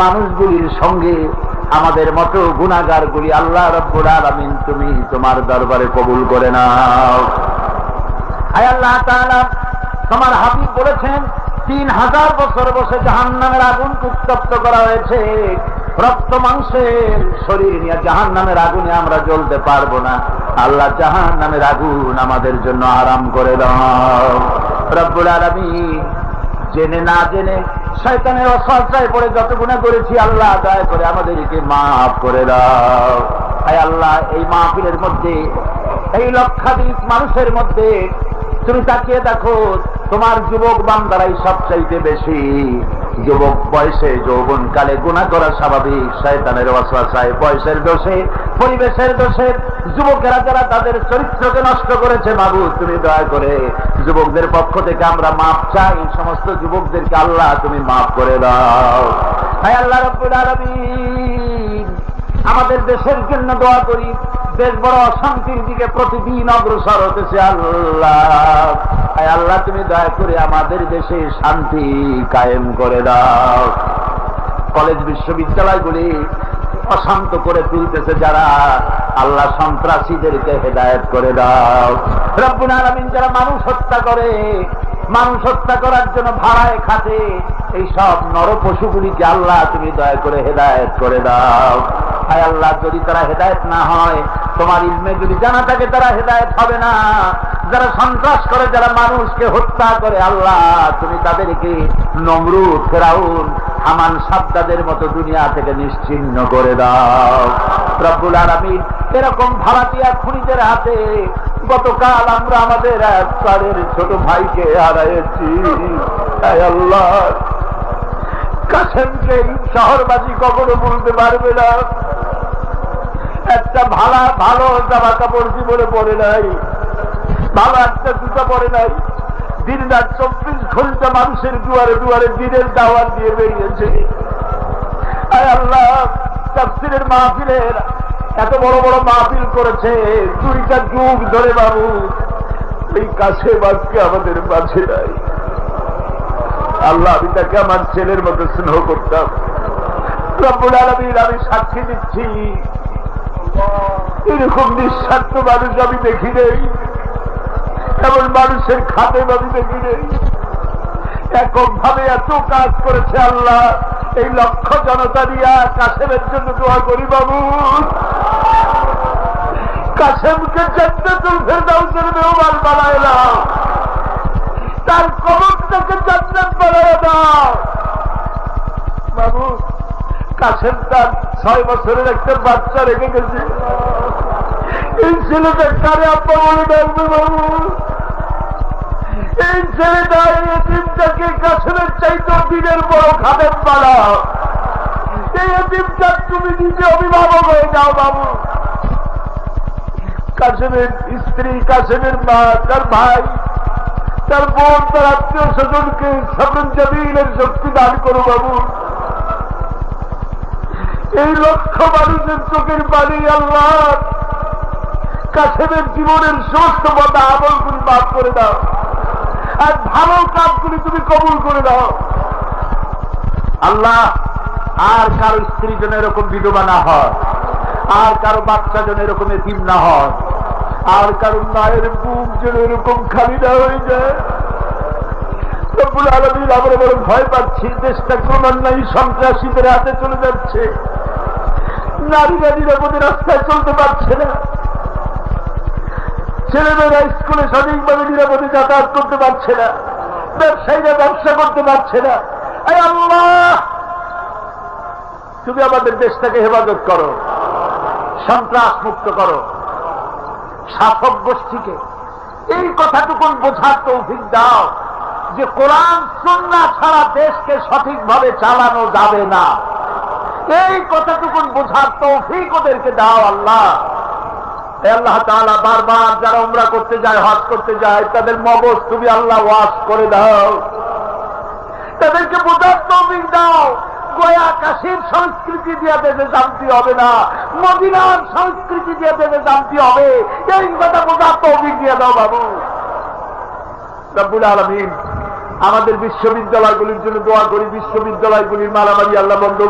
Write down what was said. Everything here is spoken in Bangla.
মানুষগুলির সঙ্গে আমাদের মতো গুণাগারগুলি আল্লাহ রব্বুল আলামিন তুমি তোমার দরবারে কবুল করে নাও। আয় আল্লাহ তোমার হাবিব বলেছেন, তিন হাজার বছর বসে জাহান্নামের আগুন উত্তপ্ত করা হয়েছে। রক্ত মাংসের শরীর নিয়ে জাহান নামের আগুনে আমরা জ্বলতে পারব না। আল্লাহ জাহান নামের আগুন আমাদের জন্য আরাম করে দাও। রব্বুল আলামিন, জেনে না জেনে শয়তানের অসহায় পড়ে যত গুণা করেছি, আল্লাহ দয়া করে আমাদেরকে মাফ করে দাও। তাই আল্লাহ, এই মাহফিলের মধ্যে, এই লক্ষাধিক মানুষের মধ্যে তুমি তাকিয়ে দেখো, তোমার যুবক বান্দারাই সবচাইতে বেশি। যুবক বয়সে যৌবন কালে গুণা করা স্বাভাবিক, শয়তানের অসহায় বয়সের দোষে পরিবেশের দোষে যুবকেরা যারা তাদের চরিত্রকে নষ্ট করেছে বাবু তুমি দয়া করে যুবকদের পক্ষ থেকে আমরা মাপ চাই। সমস্ত যুবকদেরকে আল্লাহ তুমি মাফ করে দাও। হায় আল্লাহ রব্বুল আমাদের দেশের জন্য দোয়া করি, দেশ বড় অশান্তির দিকে প্রতিদিন অগ্রসর হতেছে আল্লাহ। আল্লাহ তুমি দয়া করে আমাদের দেশে শান্তি কায়েম করে দাও। কলেজ বিশ্ববিদ্যালয়গুলি অশান্ত করে তুলতেছে যারা আল্লাহ সন্ত্রাসীদেরকে হেদায়ত করে দাও। রব্বুল আলামিন যারা মানুষ হত্যা করে, মানুষ হত্যা করার জন্য ভাড়ায় খাটে, এই সব নর পশুগুলিকে আল্লাহ তুমি দয়া করে হেদায়ত করে দাও। হায় আল্লাহ, যদি তারা হেদায়ত না হয়, তোমার ইলমে যদি জানা থাকে তারা হেদায়ত হবে না। যারা সন্ত্রাস করে, যারা মানুষকে হত্যা করে, আল্লাহ তুমি তাদেরকে নমরুদ, ফেরাউন হামান সাবদাদের মতো দুনিয়া থেকে নিশ্চিন্ন করে দাও। রব্বুল আলামিন এরকম ভাড়াটিয়া খুনিদের হাতে গতকাল আমরা আমাদের এক ছোট ভাইকে হারাইছি কাসেমকে শহরবাসী কখনো বলতে পারবে না। একটা ভালা ভালো জামা কাপড় জীবনে পরে নাই, ভালো একটা জুতা পরে নাই। দিন রাত চব্বিশ ঘণ্টা মানুষের দুয়ারে দুয়ারে দিনের দাওয়ার দিয়ে বেরিয়েছে। আল্লাহ, তাফসিরের মাহফিলের এত বড় বড় মাহফিল করেছে। দুইটা যুগ ধরে বাবু এই কাছে বাজকে আমাদের মাঝে নাই। আল্লাহ, আমি তাকে আমার ছেলের মতো স্নেহ করতাম। রব্বুল আলমীর আমি সাক্ষী দিচ্ছি। এরকম নিঃস্বার্থ মানুষ আমি দেখি নেই। এমন মানুষের খাতে আমি দেখি নেই একক ভাবে এত কাজ করেছে আল্লাহ, এই লক্ষ জনতা দিয়া কাসেমের জন্য দোয়া করি বাবু। কাসেমকে জান্নাতুল ফেরদাউসের মেহমান বানায় দাও তার কবরটাকে জান্নাত বানায় দাও। বাবু কাসেম তার ছয় বছরের একটা বাচ্চা রেখে গেছে। এই ছেলেটা কারে আব্বা বলে বাবু। এই ছেলেটা এই এতিমটাকে কাছের চাইতে দিনের বড় খাদের পালা এই এতিমটা তুমি নিজে অভিভাবক হয়ে যাও বাবু। কাশেমের স্ত্রী, কাশেমের মা, তার ভাই, তার বোন, তার আত্মীয় স্বজনকে সকল জমিনের শক্তি দান করো বাবু। এই লক্ষ মানুষের চোখের পানি আল্লাহ। কাশেমের জীবনের সমস্ত আমলগুলি মাফ করে দাও। আর ভালো কাজগুলি তুমি কবুল করে দাও। আল্লাহ, আর কারও স্ত্রী যেন এরকম বিধবা না হয়, আর কারও বাচ্চা যেন এরকম এতিম না হয়, আর কারও মায়ের বুক যেন এরকম খালি না হয়ে যায়। ভয় পাচ্ছি, দেশটা ক্রমান্বয়ে সন্ত্রাসীদের হাতে চলে যাচ্ছে। নারী নারীরা রাস্তায় চলতে পারছে না। ছেলেমেয়েরা স্কুলে সঠিকভাবে নিরাপদে যাতায়াত করতে পারছে না। ব্যবসায়ীরা ব্যবসা করতে পারছে না। তুমি আমাদের দেশটাকে হেফাজত করো সন্ত্রাস মুক্ত করো শাসক গোষ্ঠীকে এই কথাটুকুন বোঝার তৌফিক দাও যে কোরআন, সন্না ছাড়া দেশকে সঠিকভাবে চালানো যাবে না। এই কথাটুকুন বোঝার তৌফিক ওদেরকে দাও আল্লাহ। আল্লাহ তাআলা, বারবার যারা উমরা করতে যায়, হজ করতে যায়, তাদের মগজ তুমি আল্লাহ ওয়াশ করে দাও। তাদেরকে বোঝার তৌফিক দাও। গয়া সংস্কৃতি দিয়ে দেশে শান্তি হবে না। মদিনার সংস্কৃতি দিয়ে দেশে শান্তি হবে। এই কথা বোঝার তৌফিক দিয়ে দাও বাবু। রব্বুল আলমিন, আমাদের বিশ্ববিদ্যালয়গুলির জন্য দোয়া করি। বিশ্ববিদ্যালয়গুলির মারামারি আল্লাহ বন্ধ